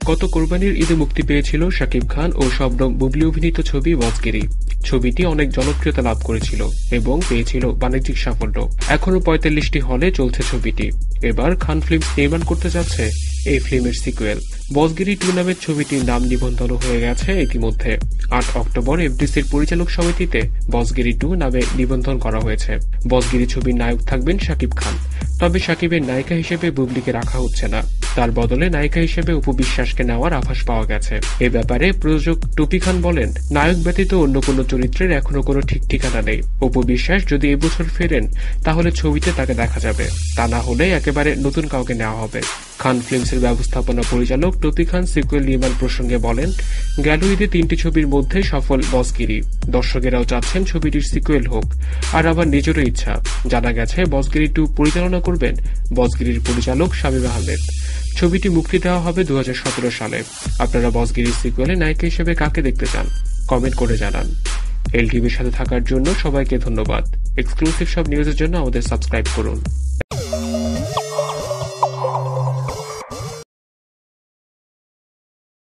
গত কোরবানির ঈদে মুক্তি পেয়েছিল শাকিব খান ও শবনম বুবলি অভিনীত ছবি বজগিরি ছবিটি অনেক জনপ্রিয়তা লাভ করেছিল এবং পেয়েছিল বাণিজ্যিক সাফল্য। এখনও পঁয়তাল্লিশটি হলে চলছে ছবিটি। এবার খান ফিল্মস নির্মাণ করতে যাচ্ছে এই ফিল্মের সিকুয়েল। বসগিরি টু নামের ছবিটির নাম নিবন্ধন হয়ে গেছে ইতিমধ্যে। আট অক্টোবর এফডিসির পরিচালক সমিতিতে বসগিরি টু নামে নিবন্ধন করা হয়েছে। বসগিরি ছবির নায়ক থাকবেন শাকিব খান। তবে শাকিবের নায়িকা হিসেবে বুবলিকে রাখা হচ্ছে না। তার বদলে নায়িকা হিসেবে উপবিশ্বাসকে নেওয়ার আভাস পাওয়া গেছে। এ ব্যাপারে প্রযোজক টুপি খান বলেন, নায়ক ব্যতীত অন্য কোনো চরিত্রের এখনও কোনো ঠিক ঠিকানা নেই। উপবিশ্বাস যদি এবছর ফেরেন, তাহলে ছবিতে তাকে দেখা যাবে। তা না হলে একেবারে নতুন কাউকে নেওয়া হবে। খান ফিল্মসের ব্যবস্থাপনা পরিচালক টপি খান সিকুয়েল নির্মাণ প্রসঙ্গে বলেন গেল ঈদে তিনটি ছবির মধ্যে সফল বসগিরি। দর্শকেরাও চাচ্ছেন ছবিটির সিকুয়েল হোক। আর আবার নিজেরও ইচ্ছা। জানা গেছে, বসগিরি টু পরিচালনা করবেন বসগিরির পরিচালক শামীম আহমেদ। ছবিটি মুক্তি দেওয়া হবে দু হাজার সতেরো সালে। আপনারা বসগিরির সিকুয়েলে নায়িকা হিসেবে কাকে দেখতে চান, কমেন্ট করে জানান। এলটিভির সাথে থাকার জন্য সবাইকে ধন্যবাদ। এক্সক্লুসিভ সব নিউজের জন্য আমাদের সাবস্ক্রাইব করুন।